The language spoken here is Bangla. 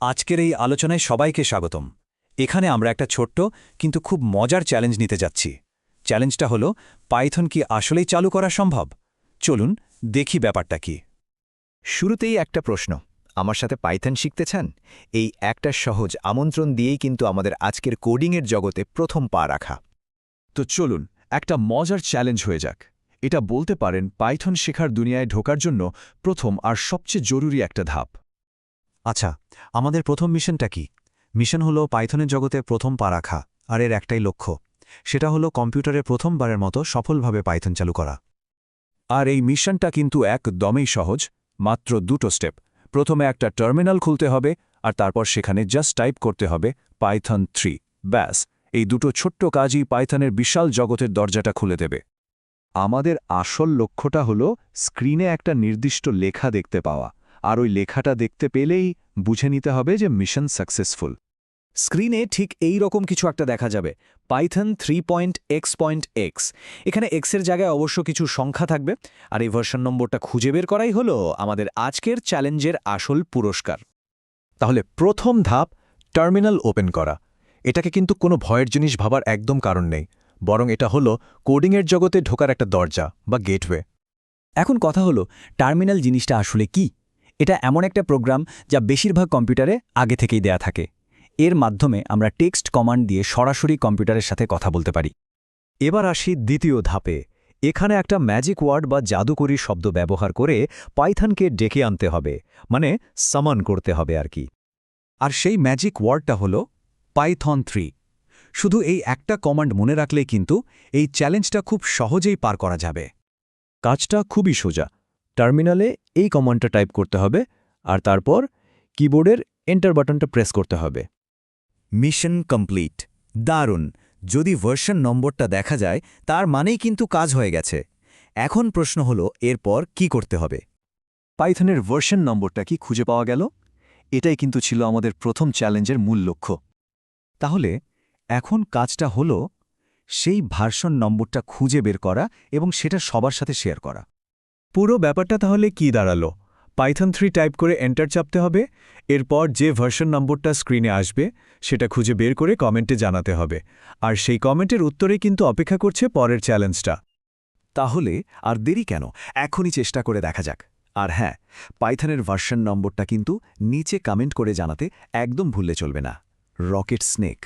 আজকের এই আলোচনায় সবাইকে স্বাগতম। এখানে আমরা একটা ছোট্ট কিন্তু খুব মজার চ্যালেঞ্জ নিতে যাচ্ছি। চ্যালেঞ্জটা হলো, পাইথন কি আসলেই চালু করা সম্ভব? চলুন দেখি ব্যাপারটা কি। শুরুতেই একটা প্রশ্ন। আমার সাথে পাইথন শিখতে চান? এই একটা সহজ আমন্ত্রণ দিয়েই কিন্তু আমাদের আজকের কোডিংয়ের জগতে প্রথম পা রাখা। তো চলুন, একটা মজার চ্যালেঞ্জ হয়ে যাক। এটা বলতে পারেন, পাইথন শেখার দুনিয়ায় ঢোকার জন্য প্রথম আর সবচেয়ে জরুরি একটা ধাপ। আচ্ছা আমাদের প্রথম মিশনটা কি? মিশন হলো পাইথনের জগতে প্রথম পা রাখা, আর এর একটাই লক্ষ্য। সেটা হলো কম্পিউটারে প্রথমবারের মতো সফলভাবে পাইথন চালু করা। আর এই মিশনটা কিন্তু একদমই সহজ, মাত্র দুটো স্টেপ। প্রথমে একটা টার্মিনাল খুলতে হবে, আর তারপর সেখানে জাস্ট টাইপ করতে হবে পাইথন থ্রি। ব্যাস, এই দুটো ছোট্ট কাজই পাইথনের বিশাল জগতের দরজাটা খুলে দেবে। আমাদের আসল লক্ষ্যটা হলো স্ক্রিনে একটা নির্দিষ্ট লেখা দেখতে পাওয়া। আর ওই লেখাটা দেখতে পেলেই বুঝে নিতে হবে যে মিশন সাকসেসফুল। স্ক্রিনে ঠিক এই রকম কিছু একটা দেখা যাবে, Python three point x point x. এখানে এক্সের জায়গায় অবশ্য কিছু সংখ্যা থাকবে, আর এই ভার্সন নম্বরটা খুঁজে বের করাই হলো আমাদের আজকের চ্যালেঞ্জের আসল পুরস্কার। তাহলে প্রথম ধাপ, টার্মিনাল ওপেন করা। এটাকে কিন্তু কোনো ভয়ের জিনিস ভাবার একদম কারণ নেই, বরং এটা হলো কোডিংয়ের জগতে ঢোকার একটা দরজা বা গেটওয়ে। এখন কথা হলো, টার্মিনাল জিনিসটা আসলে কি? এটা এমন একটা প্রোগ্রাম যা বেশিরভাগ কম্পিউটারে আগে থেকেই দেয়া থাকে। এর মাধ্যমে আমরা টেক্সট কমান্ড দিয়ে সরাসরি কম্পিউটারের সাথে কথা বলতে পারি। এবার আসি দ্বিতীয় ধাপে। এখানে একটা ম্যাজিক ওয়ার্ড বা জাদুকরী শব্দ ব্যবহার করে পাইথনকে ডেকে আনতে হবে মানে সামান করতে হবে আর কি। আর সেই ম্যাজিক ওয়ার্ডটা হলো পাইথন থ্রি। শুধু এই একটা কমান্ড মনে রাখলেই কিন্তু এই চ্যালেঞ্জটা খুব সহজেই পার করা যাবে। কাজটা খুবই সোজা। টার্মিনালে এই কমান্ডটা টাইপ করতে হবে আর তারপর কিবোর্ডের এন্টার বাটনটা প্রেস করতে হবে। মিশন কমপ্লিট দারুণ! যদি ভার্সন নম্বরটা দেখা যায় তার মানেই কিন্তু কাজ হয়ে গেছে। এখন প্রশ্ন হলো এরপর কি করতে হবে? পাইথনের ভার্সন নম্বরটা কি খুঁজে পাওয়া গেল? এটাই কিন্তু ছিল আমাদের প্রথম চ্যালেঞ্জের মূল লক্ষ্য। তাহলে এখন কাজটা হলো সেই ভার্সন নম্বরটা খুঁজে বের করা এবং সেটা সবার সাথে শেয়ার করা। পুরো ব্যাপারটা তাহলে কি দাঁড়াল? পাইথন থ্রি টাইপ করে এন্টার চাপতে হবে, এরপর যে ভার্সন নম্বরটা স্ক্রিনে আসবে, সেটা খুঁজে বের করে কমেন্টে জানাতে হবে। আর সেই কমেন্টের উত্তরে কিন্তু অপেক্ষা করছে পরের চ্যালেঞ্জটা। তাহলে আর দেরি কেন? এখনই চেষ্টা করে দেখা যাক। আর হ্যাঁ পাইথনের ভার্সন নম্বরটা কিন্তু নিচে কমেন্ট করে জানাতে একদম ভুললে চলবে না। Rocket snake.